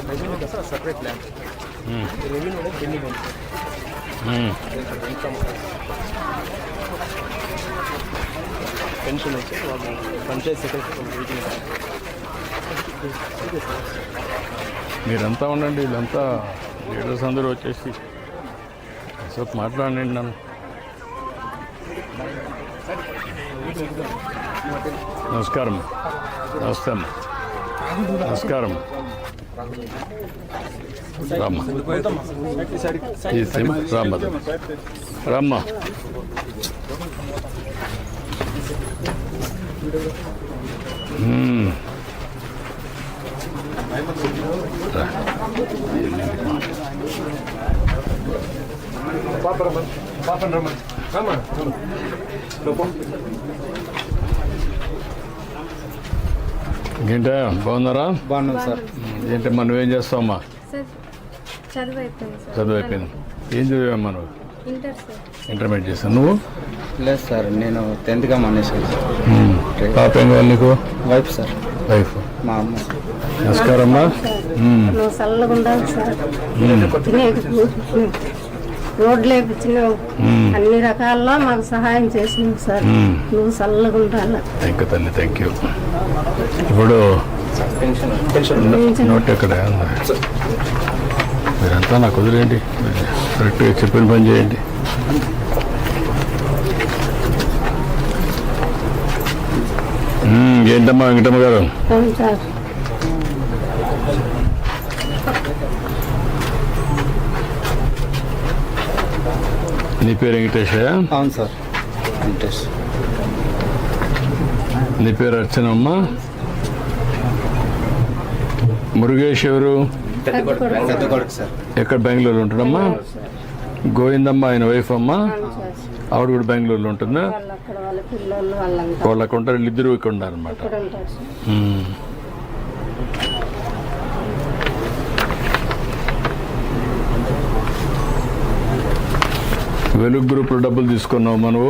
రెవెన్యూకి అసలు separate land revenue అనేది pending ఉంది ఇక్కడ ఇన్కమ్ పెన్షన్ వచ్చి వాళ్ళు మీరంతా ఉండండి వీళ్ళంతా లీడర్స్ అందరూ వచ్చేసి కాసేపు మాట్లాడండి నన్ను. నమస్కారం. నమస్తే నమస్కారం. రామ్మ. ఈ సిమ్ రామ్మ రామ్మ. మ్మ్. ఇంకేంటా బాగున్నారా? బాగున్నాం సార్. ఏంటి మనం ఏం చేస్తావమ్మా సార్ చదువు అయిపోయింది ఏం చదివామ్మా నువ్వు? Inter sir. ఇంటర్మీడియట్ చేస్తాను నువ్వు? లేదు సార్ నేను టెన్త్గా మానేశాను సార్. పాప ఏం కావాలి నీకు? Wife sir. వైఫ్. మా అమ్మ. నమస్కారం అమ్మా. రోడ్లు వేపించినావు. అన్ని రకాల్లో మాకు సహాయం చేసినావు సార్. నువ్వు చల్లగా ఉండాలి. థ్యాంక్ యూ తల్లి థ్యాంక్ యూ ఇప్పుడు నోట్ ఎక్కడ? మీరంతా నాకు వదిలేయండి. కరెక్ట్గా చెప్పిన పని చేయండి. మ్మ్, ఏంటమ్మా వెంకటమ్మ గారు? నీ పేరు వెంకటేశయ్య అవును సార్. ఇంట్రెస్ట్ నీ పేరు అర్చనమ్మ? మురుగేష్ ఎవరు? ఎక్కడ బెంగళూరు ఉంటాడమ్మా గోవిందమ్మ ఆయన వైఫ్ అమ్మ? ఆవిడ కూడా బెంగళూరులో ఉంటుందా? వాళ్ళకు ఉంటారు వీళ్ళిద్దరూ ఇక్కడ ఉన్నారనమాట మ్మ్. వెలుగు గ్రూప్లో డబ్బులు తీసుకున్నావు మనవు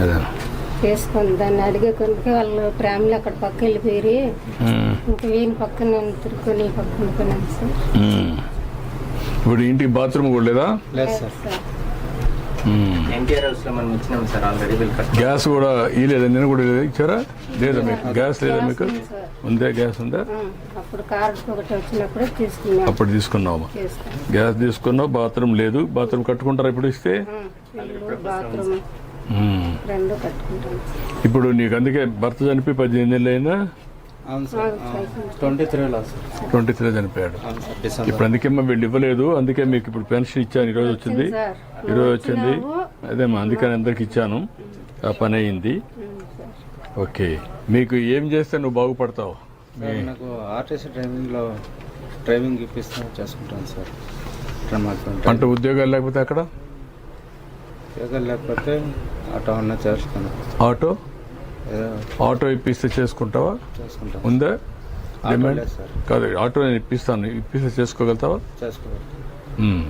అదే. చేసుకుని దాన్ని అడిగే కొనికి వాళ్ళు ప్రేమలు అక్కడ పక్క వెళ్ళిపోయి. ఇంకా వీని పక్కన నేను తిరుక్కొని సార్. ఇప్పుడు ఇంటికి బాత్రూమ్ కూడా లేదా? లేదు సార్. సార్. మ్మ్. ఎన్టీఆర్ హౌస్లో మనం ఇచ్చినాం సార్ ఆల్రెడీ వీళ్ళు కట్ గ్యాస్ కూడా ఇలేదా నేను కూడా లేదా? ఇచ్చారా? లేదా మీకు? గ్యాస్ లేదా మీకు? ఉందా గ్యాస్ ఉందా? అప్పుడు కార్డు ఒకటి వచ్చినప్పుడే తీసుకున్నాం అప్పుడు తీసుకున్నావు? గ్యాస్ తీసుకున్నావు బాత్రూమ్ లేదు. బాత్రూమ్ కట్టుకుంటారా ఇప్పుడు ఇస్తే. రెండు కట్టుకుంటాం. ఇప్పుడు నీకు అందుకే భర్త చనిపోయి పద్దెనిమిది నెలలు అయినా అవును సార్. ట్వంటీ త్రీలో ట్వంటీ త్రీ చనిపోయాడు. అవును సార్ డిసెంబర్. ఇప్పుడు అందుకే మా వీళ్ళు ఇవ్వలేదు. అందుకే మీకు ఇప్పుడు పెన్షన్ ఇచ్చాను. ఈరోజు వచ్చింది సార్. ఈరోజు వచ్చింది. అదే మా అందుకని అందరికి ఇచ్చాను. ఆ పని అయింది. ఓకే. మీకు ఏం చేస్తే నువ్వు బాగుపడతావు? నాకు ఆర్టీసీ డ్రైవింగ్లో డ్రైవింగ్ ఇప్పిస్తూ చేసుకుంటాను సార్. అంటే ఉద్యోగాలు లేకపోతే అక్కడ లేకపోతే ఆటో అన్న చేస్తాను ఆటో? ఆటో ఇప్పిస్తే చేసుకుంటావా? చేసుకుంటాను ఉందా? డిమాండ్ కాదు ఆటో నేను ఇప్పిస్తాను. ఇప్పిస్తే చేసుకోగలుగుతావా? చేసుకోవాలి మ్మ్.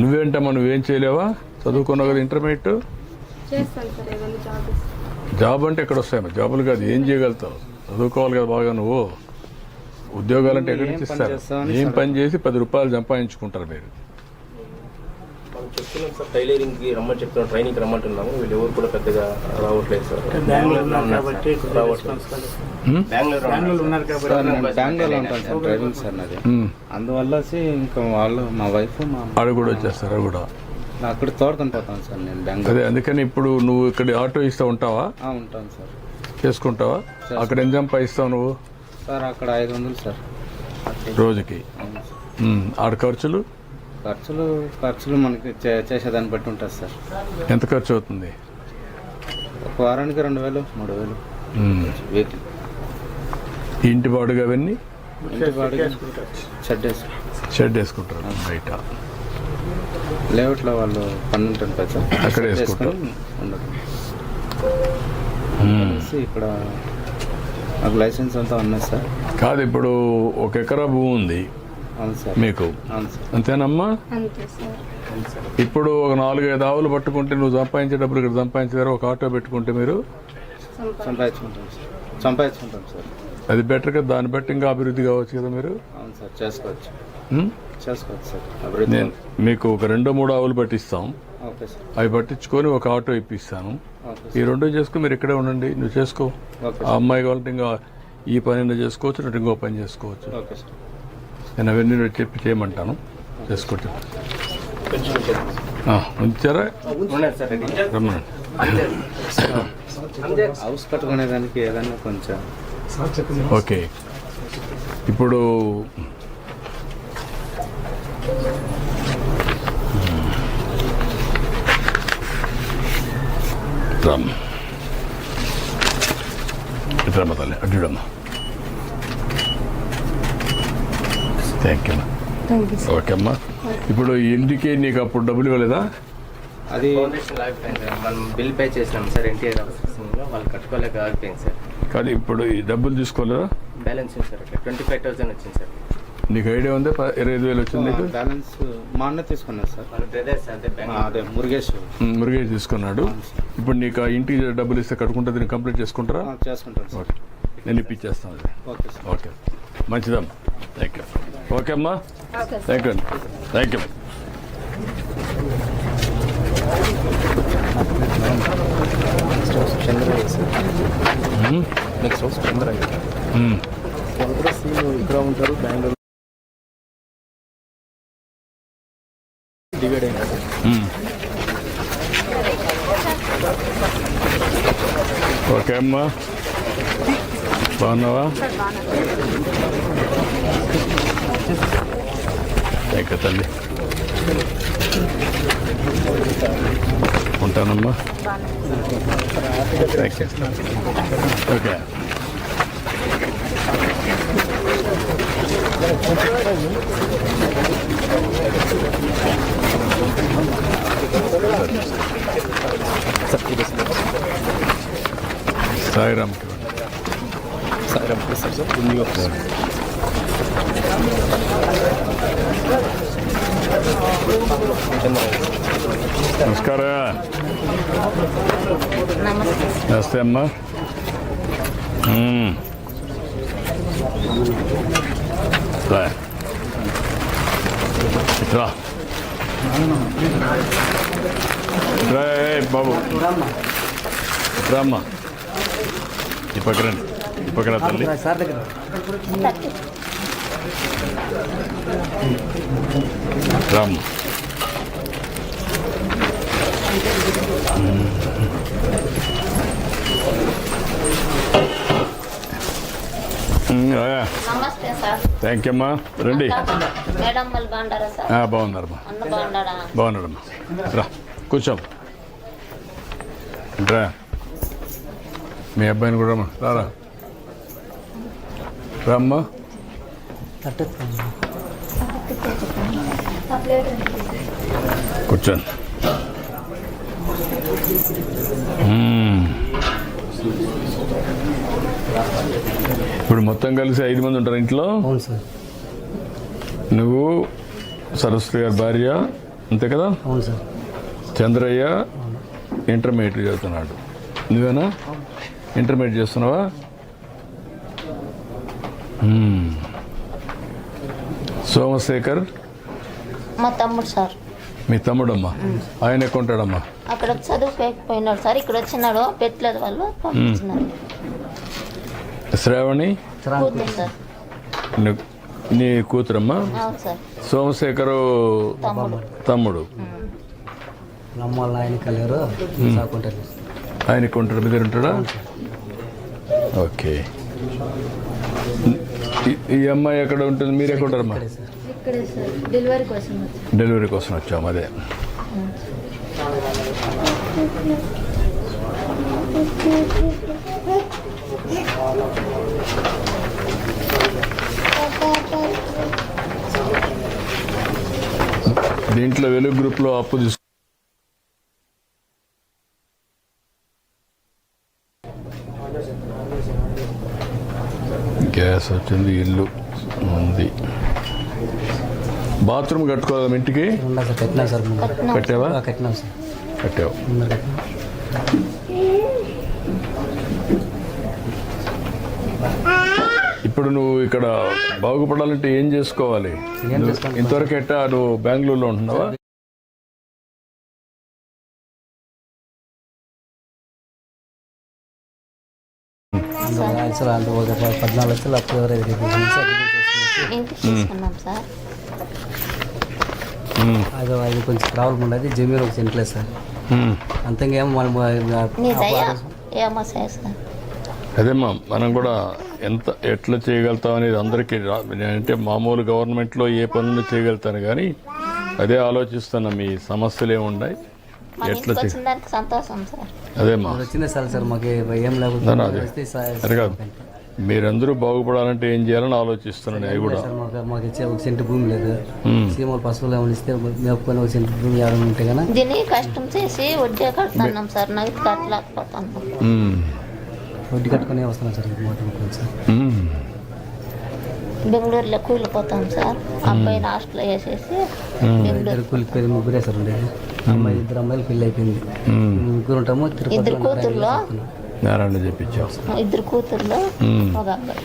నువ్వేంటమ్మా నువ్వేం చేయలేవా? చదువుకున్నావు కదా ఇంటర్మీడియట్? జాబ్ అంటే ఎక్కడ వస్తాయమ్మా? జాబులు కాదు ఏం చేయగలుగుతావు? చదువుకోవాలి కదా బాగా నువ్వు. ఉద్యోగాలు అంటే ఎక్కడి నుంచి ఏం పని ఇస్తారు? ఏం పని చేసి పది రూపాయలు సంపాదించుకుంటారు మీరు. చెప్తున్నాం సార్ టైలరింగ్కి రమ్మని చెప్తున్నాం ట్రైనింగ్కి రమ్మంటున్నాము. వీళ్ళు ఎవరు కూడా పెద్దగా రావట్లేదు సార్. ఉన్నారు కాబట్టి? బెంగళూరు ఉన్నారు కాబట్టి సార్ బెంగళూరులో ఉంటాను సార్ డ్రైవింగ్ సార్ నాది. అందువల్ల ఇంకా వాళ్ళు మా వైఫ్ మా ఆడ కూడా వచ్చేస్తారా కూడా. అక్కడ తోడుకొని పోతాను సార్ నేను బెంగళూరు. అదే అందుకని ఇప్పుడు నువ్వు ఇక్కడ ఆటో ఇస్తూ ఉంటావా? ఆ, ఉంటాను సార్. చేసుకుంటావా? అక్కడ ఎంత సంపాదిస్తావు నువ్వు? సార్ అక్కడ ఐదు వందలు సార్. రోజుకి. సార్. ఆడ ఖర్చులు? ఖర్చులు ఖర్చులు మనకి చేసేదాన్ని బట్టి ఉంటుంది సార్. ఎంత ఖర్చు అవుతుంది? ఒక వారానికి రెండు వేలు మూడు వేలు. వీక్లీ. ఇంటి బాడుగా అవన్నీ? ఇంటి బాడీ షెడ్ వేసి షెడ్ వేసుకుంటారు బయట. లేఅవుట్లో వాళ్ళు పన్ను ఉంటుంది కదా సార్. అక్కడ వేసుకుంటారు. ఉండదు ఇక్కడ నాకు లైసెన్స్ అంతా ఉన్నది సార్. కాదు ఇప్పుడు ఒక ఎకరా భూమి ఉంది. మీకు? అంతేనమ్మా? ఇప్పుడు ఒక నాలుగైదు ఆవులు పట్టుకుంటే నువ్వు సంపాదించేటప్పుడు ఇక్కడ సంపాదించారు ఒక ఆటో పెట్టుకుంటే మీరు? సంపాదించుకుంటాం సార్. సంపాదించుకుంటాం సార్. అది బెటర్ కదా? దాన్ని బట్టి ఇంకా అభివృద్ధి కావచ్చు కదా మీరు? అవును సార్ చేసుకోవచ్చు. ఉం? చేసుకోవచ్చు సార్. అభివృద్ధి నేను మీకు ఒక రెండో మూడో ఆవులు పట్టిస్తాం. Okay sir. అవి పట్టించుకొని ఒక ఆటో ఇప్పిస్తాను. ఈ రెండు చేసుకుని మీరు ఇక్కడే ఉండండి. నువ్వు చేసుకో. ఆ అమ్మాయి కావాలంటే ఇంకా ఈ పని చేసుకోవచ్చు ఇంకో పని చేసుకోవచ్చు. Okay sir. నేను అవన్నీ నేను చెప్పి చేయమంటాను. చేసుకుంటే ఉంచారా? రమ్మనండి. హౌస్ కట్టుకునే దానికి ఏదైనా కొంచెం. ఓకే. ఇప్పుడు రామ్. ఇట్రమ్మ తల్లి అడ్డుడమ్మ. Thank you thank you sir okay అమ్మా. ఇప్పుడు ఇంటికి నీకు అప్పుడు డబ్బులు ఇవ్వలేదా? అది సార్ మనం బిల్ పే చేసినాం సార్ ఎన్టీఆర్లో. వాళ్ళు కట్టుకోలేక ఆగిపోయింది సార్. కానీ ఇప్పుడు ఈ డబ్బులు తీసుకోలేదా? బ్యాలెన్స్ ఉంది సార్ ట్వంటీ ఫైవ్ థౌసండ్ వచ్చింది సార్. నీకు ఐడియా ఉందా? ప- ఇరవై ఐదు వేలు వచ్చింది నీకు? బ్యాలెన్స్ మా అన్న తీసుకున్నారు సార్. మన బ్రదర్స్ అదే ఆ, బ్యాంక్ అదే మురుగేష్. మురుగేష్ తీసుకున్నాడు. ఇప్పుడు నీకు ఆ ఇంటికి డబ్బులు ఇస్తే కట్టుకుంటే దీన్ని కంప్లీట్ చేసుకుంటారా? ఆ, చేసుకుంటాను సార్. ఓకే. నేను ఇప్పించేస్తాను అది. Okay sir. ఓకే. మంచిదమ్మా. థ్యాంక్ యూ ఓకే అమ్మా thank you thank you next house ఇక్కడ ఉంటారు బెంగళూరు డివైడ్ అయినా సార్ ఉమ్. ఓకే అమ్మా బాగున్నావా థ్యాంక్ యూ తల్లి. ఉంటానమ్మా. థ్యాంక్ యూ ఓకే సాయిరామ్కి సార్. సార్ సార్ నమస్కార. నమస్తే అమ్మా. మ్మ్. రా. రా, ఏయ్ బాబు. రామ్మా. ఈ పక్కన రండి. ఈ పక్కన తల్లి. సార్. థ్యాంక్ యూ అమ్మా. రండి. బాగున్నారమ్మా బాగున్నాడమ్మా రా కూర్చోం. రా. మీ అబ్బాయిని కూడా రారా. రామ్మా. కూర్చోండి. ఇప్పుడు మొత్తం కలిసి ఐదు మంది ఉంటారు ఇంట్లో? నువ్వు సరస్వతి గారి భార్య అంతే కదా? చంద్రయ్య ఇంటర్మీడియట్ చదువుతున్నాడు. నువ్వేనా? ఇంటర్మీడియట్ చేస్తున్నావా. సోమశేఖర్? మా తమ్ముడు సార్. మీ తమ్ముడమ్మా? ఆయన ఎక్కువ ఉంటాడమ్మా? అక్కడ చదువుకోకపోయినాడు సార్. ఇక్కడ వచ్చినాడు. పెట్టలేదు వాళ్ళు. పంపించినారు. శ్రావణి? నీ- నీ కూతురమ్మా? సోమశేఖరు తమ్ముడు. తమ్ముడు. అమ్మ వాళ్ళ ఆయన కలిగారు సాకుంటారు. ఆయన ఎక్కువ ఉంటాడు. మీ దగ్గర ఉంటాడా. ఓకే. ఈ- అమ్మాయి ఎక్కడ ఉంటుంది? మీరు ఎక్కడ ఉంటారమ్మా? డెలివరీ కోసం వచ్చాము అదే. దీంట్లో వెలుగు గ్రూప్లో అప్పు తీసుకు గ్యాస్ వచ్చింది ఇల్లు ఉంది. బాత్రూమ్ కట్టుకోవాలి ఇంటికి? సార్ కట్టినా కట్టావా కట్టినాం సార్ కట్టావు ఇప్పుడు నువ్వు ఇక్కడ బాగుపడాలంటే ఏం చేసుకోవాలి? ఇంతవరకు ఎట్టా నువ్వు బెంగళూరులో ఉంటున్నావా? అంటే ఒక పద్నాలుగు లక్షలు అప్పు ఎవరైతే తీసుకున్నాం సార్? అది అది కొంచెం ప్రాబ్లం ఉండదు జమీన్ ఒక సెంట్లేదు సార్. మనం దయ ఏమో సార్ సార్. అదేమ్మా మనం కూడా ఎంత ఎట్లా చేయగలుగుతాం అనేది అందరికీ రా- నేనంటే మామూలు గవర్నమెంట్లో ఏ పనులు చేయగలుగుతాను కానీ అదే ఆలోచిస్తున్నా మీ సమస్యలు ఏమున్నాయి? మన ఎట్లా ఇంటికి చే వచ్చిన దానికి సంతోషం సార్. అదేమ్మా వచ్చిందే సార్ సార్ మాకు ఏం లేకపోతే కాదు. మీరందరూ బాగుపడాలంటే ఏం చేయాలని ఆలోచిస్తున్నాను అవి కూడా. సార్ మాకు మాకు ఇచ్చే ఒక సెంటు భూమి లేదు. సీమలు పశువులు ఏమైనా ఇస్తే మేపుకొని ఒక సెంటు భూమి ఏమైనా ఉంటే దీన్ని కష్టం చేసి వడ్డీ కడుతున్నాం సార్ నగదు కట్టలేకపోతున్నాం. ఉమ్, వడ్డీ కట్టుకునే వస్తున్నాం సార్ ఉమ్. బెంగళూరులో కూలిపోతాం సార్. అబ్బాయిని హాస్టల్లో వేసేసి బెంగళూరు పెళ్ళి ముగ్గురే సార్ ఉండేది అమ్మాయి ఇద్దరు అమ్మాయిలు పెళ్ళి అయిపోయింది. ముగ్గురు ఉంటాము తిరుపతిలో ఇద్దరు కూతుర్లో నారాయణ ఇద్దరు కూతుర్లో. ఒక అబ్బాయి.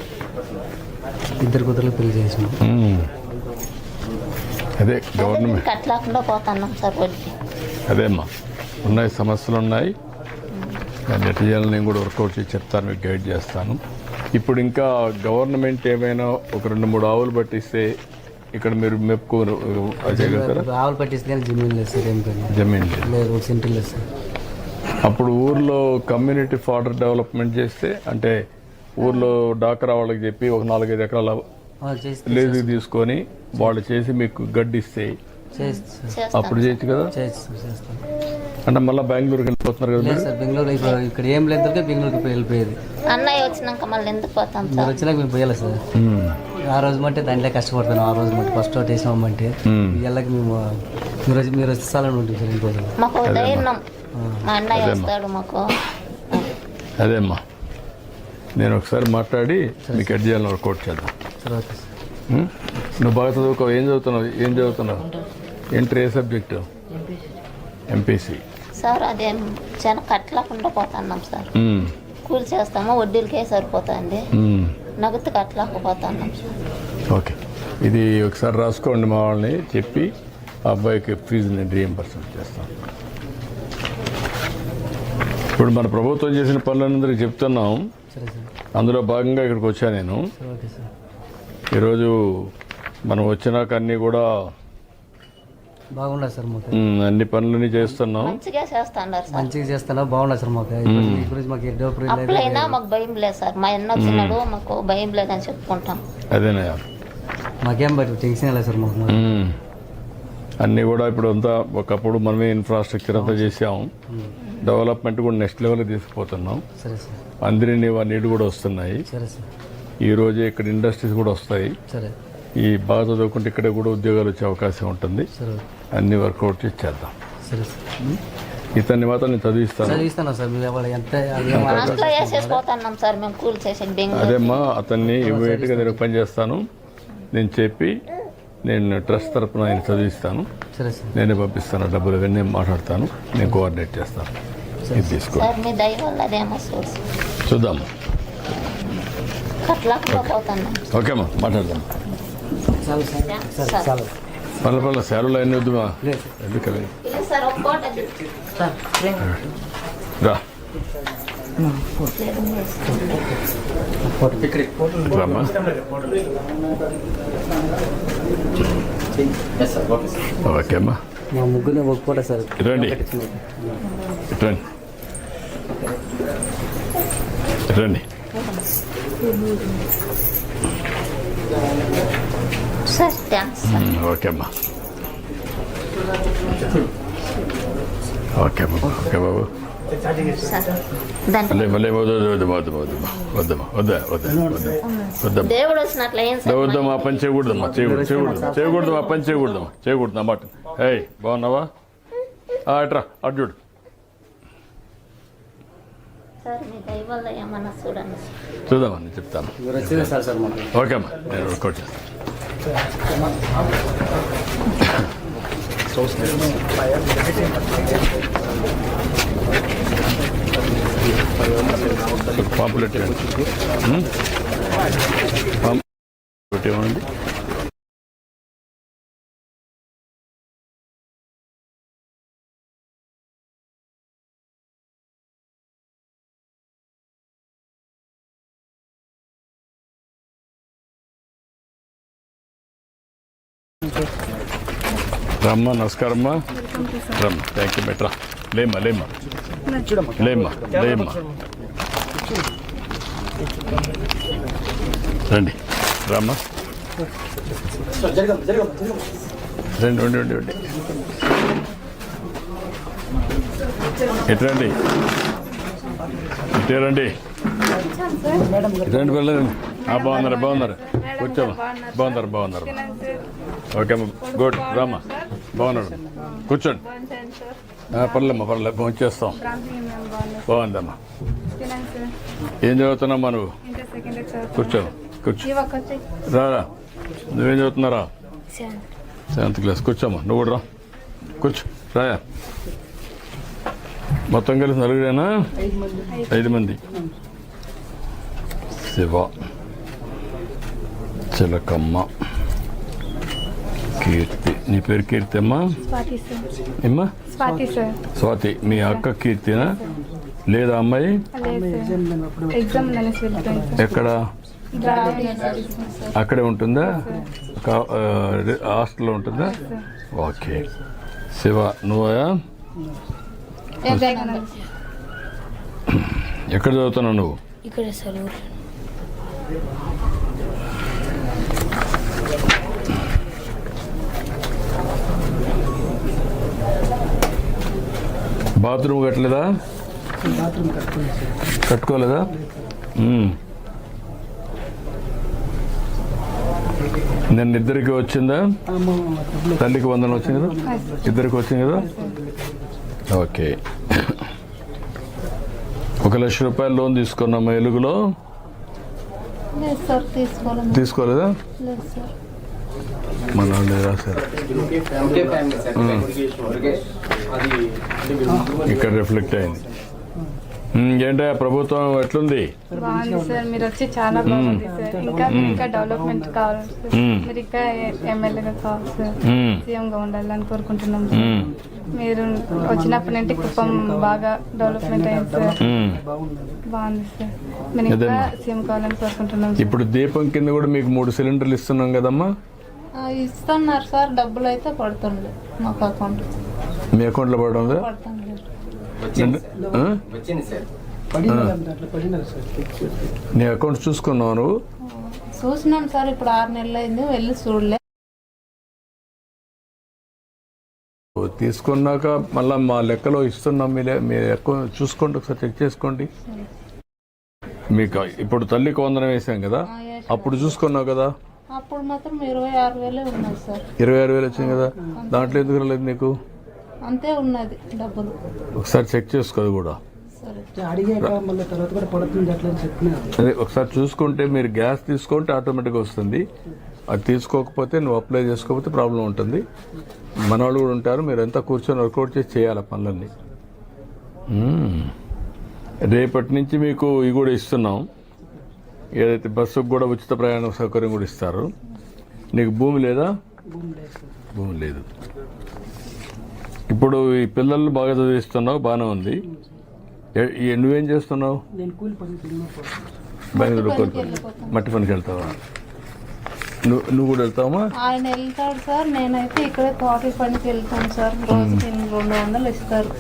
ఇద్దరు కూతుర్లు పెళ్ళి చేసినాం. అదే గవర్నమెంట్ కట్టలేకుండా పోతున్నాం సార్ వడ్డీ అదేమ్మా ఉన్నాయి సమస్యలు ఉన్నాయి. దాన్ని ఎట్లా చేయాలని నేను కూడా వర్కౌట్ చేసి చెప్తాను మీకు గైడ్ చేస్తాను. ఇప్పుడు ఇంకా గవర్నమెంట్ ఏమైనా ఒక రెండు మూడు ఆవులు పట్టిస్తే ఇక్కడ మీరు మెప్పుకోరు ఆవులు పట్టిస్తే జమీన్ లేదు సార్ ఏం కానీ జమీన్ లేదు. లేదు లేదు సార్. అప్పుడు ఊర్లో కమ్యూనిటీ ఫాడర్ డెవలప్మెంట్ చేస్తే అంటే ఊర్లో డాక్రా వాళ్ళకి చెప్పి ఒక నాలుగైదు ఎకరాల లేజీ తీసుకొని వాళ్ళు చేసి మీకు గడ్డి ఇస్తే చేస్తే సార్. చేస్తాం అప్పుడు చేయొచ్చు కదా? అంటే మళ్ళీ బెంగళూరుకి వెళ్ళిపోతున్నారు కదా లేదు? సార్ బెంగళూరు ఇప్పుడు ఇక్కడ ఏం లేదు దొరికే బెంగళూరుకి పోయి వెళ్ళిపోయేది. అన్నయ్య వచ్చినాక మళ్ళీ ఎందుకు పోతాం మీరు సార్ వచ్చినాక మేము పోయాలి సార్. ఆ రోజు మట్టి దాంట్లో కష్టపడతాను ఆ రోజు మట్టి ఫస్ట్ ఒకటి వేసినామంటే ఉమ్. ఇళ్ళకి మేము మీరు వచ్చి మీరు వచ్చి చాలని ఉంటుంది సార్ ఇంకోటి మాకు ఒక ధైర్యం మా అన్నయ్య వస్తాడు మాకు. అదేమ్మా నేను ఒకసారి మాట్లాడి మీకు ఎడ్ చేయాలని వర్కౌట్ చేద్దాం. సరే ఓకే సార్. ఉం? నువ్వు బాగా చదువుకో ఏం చదువుతున్నావు? ఏం చదువుతున్నావు? ఇంటర్ ఏ సబ్జెక్టు? ఎంపీసీ సార్ అదేం చాలా కట్టలేకుండా పోతున్నాం సార్. కూలి చేస్తాము వడ్డీలకే సరిపోతుంది. నగదు కట్టలేకపోతున్నాం సార్. ఓకే. ఇది ఒకసారి రాసుకోండి మా వాళ్ళని చెప్పి ఆ అబ్బాయికి ఫీజు నేను రీఎంబర్స్మెంట్ చేస్తాను. ఇప్పుడు మన ప్రభుత్వం చేసిన పనులందరికీ చెప్తున్నాం. అందులో భాగంగా ఇక్కడికి వచ్చాను నేను. సరే ఓకే సార్. ఈరోజు మనం వచ్చినాక అన్నీ కూడా బాగుండదు సార్ మాకు. అన్ని పనులని చేస్తున్నాం మంచిగా చేస్తున్నారు సార్. మంచిగా చేస్తాను బాగుండదు సార్ మాకు. ఇప్పుడు ఈ గురించి మాకు అప్పులైనా మాకు భయం లేదు సార్. మా ఎన్న వచ్చినాడు మాకు భయం లేదని చెప్పుకుంటాం. అదేనయ్యా మాకేం బట్టి టెన్షన్ లేదు సార్ మాకు. అన్నీ కూడా ఇప్పుడు అంతా ఒకప్పుడు మనమే ఇన్ఫ్రాస్ట్రక్చర్ అంతా చేసాం డెవలప్మెంట్ కూడా నెక్స్ట్ లెవెల్ తీసుకుపోతున్నాం. సరే సార్. అందరి నీళ్ళు కూడా వస్తున్నాయి. సరే సార్. ఈ రోజే ఇక్కడ ఇండస్ట్రీస్ కూడా వస్తాయి. సరే. ఈ బాగా చదువుకుంటే ఇక్కడ కూడా ఉద్యోగాలు వచ్చే అవకాశం ఉంటుంది. సరే. అన్ని వర్కౌట్ చేసి చేద్దాం సరే సార్. ఇతన్ని మాత్రం నేను చదివిస్తాను. సార్ ఎంత అదేమ్మా అతన్ని ఇమీడియట్గా నేను పని చేస్తాను. నేను చెప్పి నేను ట్రస్ట్ తరపున ఆయన చదివిస్తాను. సరే సార్. నేనే పంపిస్తాను డబ్బులు ఇవన్నీ మాట్లాడతాను. నేను కోఆర్డినేట్ చేస్తాను. ఇది తీసుకో సార్ మీ దయ వల్ల అదేమో సోర్స్. చూద్దాం. కట్టలేకుండా పోతున్నాం ఓకే. అమ్మా మాట్లాడదాం. చాలు సార్ పల్ల పల్ల శాలులో ఎన్ని వద్దుమా? లేదు. ఎందుకని. రా. ఓకే అమ్మా. మా ముగ్గురిని ఒక పూట సార్. రండి. రండి. రండి. సార్ థ్యాంక్స్ ఓకే అమ్మా ఓకే బాబు దేవుడు వద్దమ్మా పని చేయకూడదమ్మా చేయకూడదు చేయకూడదు చేయకూడదమ్మా పని చేయకూడదమ్మా చేయకూడదు అన్నమాట ఏయ్ బాగున్నావా అట్రా అటు చూడు సార్ మీ దయ వల్ల ఏమన్నా చూడండి. సార్. చూద్దామా నేను చెప్తాను ఓకే అమ్మా నేను వర్కౌట్ పాపులేట్ ఏమండి? రమ్మ నమస్కారమ్మా రమ్మ థ్యాంక్ యూ బెట్రా లేమ్మా లేమ్మా. లేమ్మా లేమ్మా. రండి. రామ్మా. రండి రండి రండి రండి? ఎట్రండి రండి. ఇటే రండి రండి ఆ, బాగున్నారు బాగున్నారు? కూర్చోమ్మా. బాగున్నారు బాగున్నారు? ఓకే అమ్మా. గుడ్ రామ్మా. బాగున్నాడు. కూర్చోండి. పర్లేమ్మా పర్లే ఫోన్ బాగుందమ్మా. ఏం చదువుతున్నామ్మా నువ్వు? కూర్చో కూర్చో. రారా నువ్వేం చదువుతున్నారా సెవెంత్ క్లాస్. కూర్చోమ్మా నువ్వు కూడా రా. కూర్చో రాయా. మొత్తం కలిసి నలుగురేనా? ఐదు మంది. శివ చిలకమ్మ కీర్తి నీ పేరు కీర్తి అమ్మా స్వాతి సార్. ఏమ్మా? స్వాతి సార్. స్వాతి మీ అక్క కీర్తినా? లేదా అమ్మాయి? ఎక్కడ? అక్కడే ఉంటుందా? హాస్టల్లో ఉంటుందా? ఓకే. శివ నువ్వా ఎక్కడ చదువుతున్నావు నువ్వు ఇక్కడే సార్ ఊరు బాత్రూమ్ కట్టలేదా? కట్టుకోలేదా. నిన్న ఇద్దరికి వచ్చిందా? తల్లికి వందనం వచ్చింది? కదా ఇద్దరికి వచ్చింది కదా? ఓకే. ఒక లక్ష రూపాయలు లోన్ తీసుకున్నాము ఎలుగులో. తీసుకోలేదా? లేదు సార్ మన వాళ్ళు రాశారు? ముగ్గురు ఇక్కడ రిఫ్లెక్ట్ అయింది. మ్మ్, ఏంటా ప్రభుత్వం ఎట్లుంది? బాగుంది సార్ మీరు వచ్చి చాలా బాగుంది సార్. ఇంకా ఇంకా డెవలప్మెంట్ కావాలి సార్. మీరు ఇంకా ఎమ్మెల్యేగా కావాలి సార్. సీఎంగా ఉండాలని కోరుకుంటున్నాం సార్. మీరు వచ్చినప్పటి నుండి కుప్పం బాగా డెవలప్మెంట్ అయింది సార్. బాగుంది సార్. మీరు ఇంకా అదేమ్మా. సీఎం కావాలని కోరుకుంటున్నాం సార్. ఇప్పుడు దీపం కింద కూడా మీకు మూడు సిలిండర్లు ఇస్తున్నాం కదమ్మా? ఇస్తున్నారు సార్. డబ్బులు అయితే పడుతుండే మాకు అకౌంట్. మీ అకౌంట్లో పడడం నీ అకౌంట్ చూసుకున్నావు నువ్వు? చూసినాం సార్ ఇప్పుడు ఆరు నెలలు అయింది వెళ్ళి చూడలే. తీసుకున్నాక మళ్ళీ మా లెక్కలో ఇస్తున్నాం మీ మీ అకౌంట్ చూసుకోండి ఒకసారి చెక్ చేసుకోండి. మీకు ఇప్పుడు తల్లికి వందనం వేసాం కదా అప్పుడు చూసుకున్నావు కదా? అప్పుడు మాత్రం ఇరవై ఆరు వేలే ఉన్నది సార్. ఇరవై ఆరు వేలు వచ్చింది కదా దాంట్లో ఎందుకు రాలేదు నీకు? అంతే ఉన్నది డబ్బులు. ఒకసారి చెక్ చేసుకో అది కూడా. అదే. ఒకసారి చూసుకుంటే మీరు గ్యాస్ తీసుకుంటే ఆటోమేటిక్గా వస్తుంది. అది తీసుకోకపోతే నువ్వు అప్లై చేసుకోకపోతే ప్రాబ్లం ఉంటుంది. మన వాళ్ళు కూడా ఉంటారు. మీరు ఎంత కూర్చొని వర్కౌట్ చేసి చేయాలి పనులన్నీ. రేపటి నుంచి మీకు ఇవి కూడా ఇస్తున్నాం. ఏదైతే బస్సుకు కూడా ఉచిత ప్రయాణ సౌకర్యం కూడా ఇస్తారు. నీకు భూమి లేదా. భూమి లేదు. ఇప్పుడు ఈ పిల్లల్ని బాగా చదివిస్తున్నావు బాగానే ఉంది. నువ్వేం చేస్తున్నావు? కూలి బెంగళూరు మట్టి పనికి వెళ్తావా? నువ్వు నువ్వు కూడా వెళ్తావా? ఆయన వెళ్తాడు సార్ నేనైతే ఇక్కడే కాఫీ పనికి వెళ్తాను సార్. రోజుకి రెండు వందలు ఇస్తారు.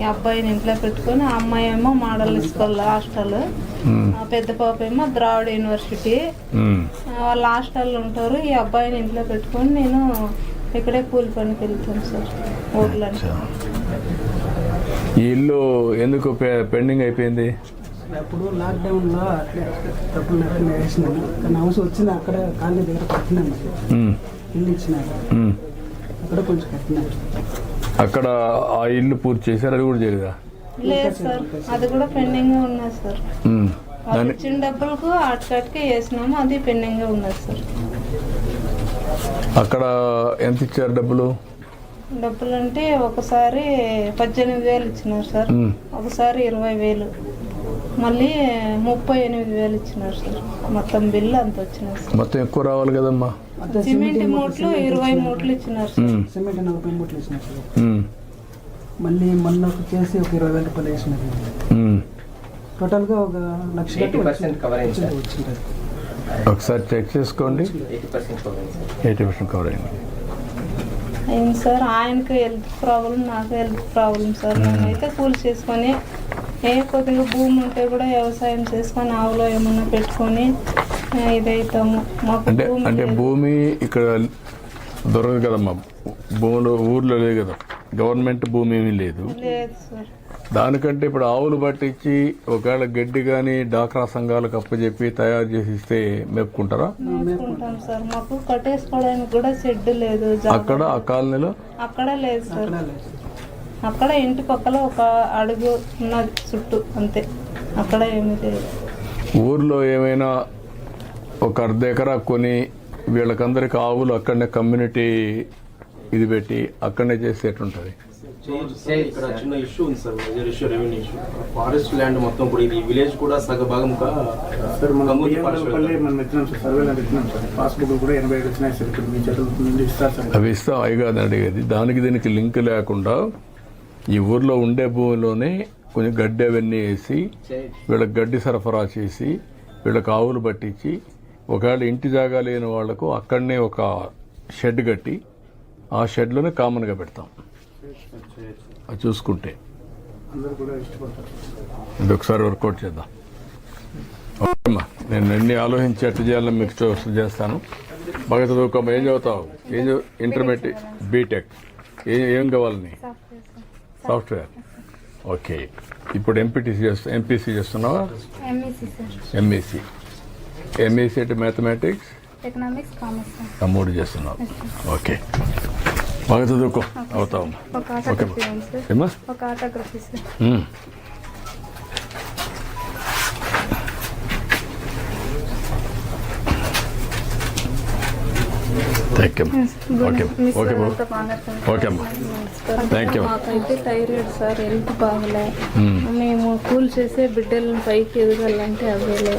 ఈ అబ్బాయిని ఇంట్లో పెట్టుకొని ఆ అమ్మాయి ఏమో మోడల్ స్కూల్ హాస్టల్. ఆ పెద్ద పాప ఏమో ద్రావిడ యూనివర్సిటీ. వాళ్ళ హాస్టల్లో ఉంటారు. ఈ అబ్బాయిని ఇంట్లో పెట్టుకొని నేను ఇక్కడే కూలి పనికి వెళ్తాను సార్ ఊర్లో ఈ ఇల్లు ఎందుకు పె- పెండింగ్ అయిపోయింది? అప్పుడు లాక్డౌన్లో అట్లే నెట్టిన వేసినాను కానీ అవసరం వచ్చింది అక్కడ కాలనీ దగ్గర. ఇల్లు ఇచ్చినారు. అక్కడ కొంచెం అక్కడ ఆ ఇల్లు పూర్తి చేశారు? అది కూడా చేయలేదా? లేదు సార్ అది కూడా పెండింగ్ ఉన్నది సార్. వాళ్ళు ఇచ్చిన డబ్బులకు వేసినాము అది పెండింగ్ ఉన్నది సార్. అక్కడ ఎంత ఇచ్చారు డబ్బులు? డబ్బులు అంటే ఒకసారి పద్దెనిమిది వేలు ఇచ్చినారు సార్. ఒకసారి ఇరవై వేలు. మళ్ళీ ముప్పై ఎనిమిది వేలు ఇచ్చినారు సార్. మొత్తం బిల్లు అంత వచ్చినారు సార్. మొత్తం ఎక్కువ రావాలి కదమ్మా. సిమెంట్ మూట్లు ఇరవై మూట్లు ఇచ్చినారు సార్. సిమెంట్ నలభై మూట్లు వేసినారు సార్. మళ్ళీ మొన్న ఒక చేసి ఒక ఇరవై వేల రూపాయలు వేసినారు. టోటల్గా ఒక లక్ష కవర్ వచ్చింది. ఒకసారి చెక్ చేసుకోండి. ఎయిటీ పర్సెంట్ కవర్ అయింది. అయింది సార్. ఆయనకి హెల్త్ ప్రాబ్లం నాకు హెల్త్ ప్రాబ్లం సార్. మేమైతే కూలి చేసుకొని ఏ కొద్దిగా భూమి ఉంటే కూడా వ్యవసాయం చేసుకొని ఆవులో ఏమన్నా పెట్టుకొని ఇదైతాము. మాకు అంటే భూమి అంటే. భూమి ఇక్కడ దొరకదు కదమ్మా. భూములు ఊర్లో లేదు కదా. గవర్నమెంట్ భూమి ఏమీ లేదు. లేదు సార్. దానికంటే ఇప్పుడు ఆవులు పట్టించి ఒకవేళ గడ్డి కానీ డాక్రా సంఘాలకు అప్పచెప్పి తయారు చేసి ఇస్తే మేపుకుంటారా? మేపుకుంటాం సార్. మాకు కట్టేసుకోవడానికి కూడా షెడ్ లేదు జాగా. అక్కడ ఆ కాలనీలో? అక్కడ లేదు సార్. అక్కడ ఇంటి పక్కల ఒక అడుగు ఉన్నది చుట్టూ అంతే. అక్కడ ఏమీ లేదు. ఊర్లో ఏమైనా ఒక అర్ధ ఎకరా కొని వీళ్ళకందరికి ఆవులు అక్కడనే కమ్యూనిటీ ఇది పెట్టి అక్కడనే సార్ ఇక్కడ చిన్న ఇష్యూ ఉంది sir major issue revenue issue forest land మొత్తం కూడా ఇది విలేజ్ కూడా సగ భాగంగా సార్ మన గంగోత్రి బియ్యం ఫారెస్ట్ పల్లి మనం ఇచ్చినాం సార్ సర్వేలో పెట్టినాం సార్. పాస్బుక్ కూడా ఎనభై ఐదు వచ్చినాయి సార్ ఇప్పుడు మీ చేతుల నుండి ఇస్తారు సార్. అవి ఇస్తాం అవి కాదు అడిగేది. దానికి దీనికి లింక్ లేకుండా ఈ ఊర్లో ఉండే భూమిలోనే కొంచెం గడ్డి అవన్నీ వేసి వీళ్ళకి గడ్డి సరఫరా చేసి వీళ్ళకి ఆవులు పట్టించి ఒకవేళ ఇంటి జాగా లేని వాళ్ళకు అక్కడనే ఒక షెడ్ కట్టి ఆ షెడ్లోనే కామన్గా పెడతాం. అది చూసుకుంటే. అందరూ కూడా ఇష్టపడతారు. ఇది ఒకసారి వర్కౌట్ చేద్దాం. ఓకేమ్మా నేను అన్ని ఆలోచించి ఎట్టు చేయాలని మీకు చేస్తాను. బాగా చదువుకోమ్మా ఏం చదువుతావు? ఏం ఇంటర్మీడియట్ బీటెక్. ఏం ఏం కావాలని సాఫ్ట్వేర్. ఓకే. ఇప్పుడు ఎంపీటీసీ చేస్తా ఎంపీసీ చేస్తున్నావా? ఎంఈసీ సార్ ఎంఈసీ ఎంఈసీ అంటే మ్యాథమెటిక్స్ ఎకనామిక్స్ కామర్స్ మూడు చేస్తున్నావు. ఓకే. బాగా చదువుకో. అవుతావు. ఒక ఆటోగ్రఫీ ఉంది సార్ ఏమా ఒక autography sir thank you okay okay బాబు వాళ్ళతో మాట్లాడుతున్నాను ఓకే అమ్మా. థ్యాంక్ యూ మాకైతే థైరాయిడ్ సార్ హెల్త్ బాగలే. మేము కూల్ చేసే బిడ్డలను పైకి ఎదగాలంటే అవ్వలే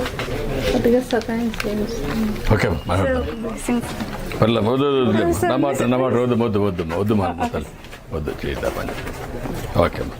కొద్దిగా సహాయం ఓకే బ్లెస్సింగ్స్ పర్లే వద్దు. నా మాట నా మాట వద్దు వద్దు వద్దు వద్దు మా వద్దు చేద్దాం పని ఓకే అమ్మా.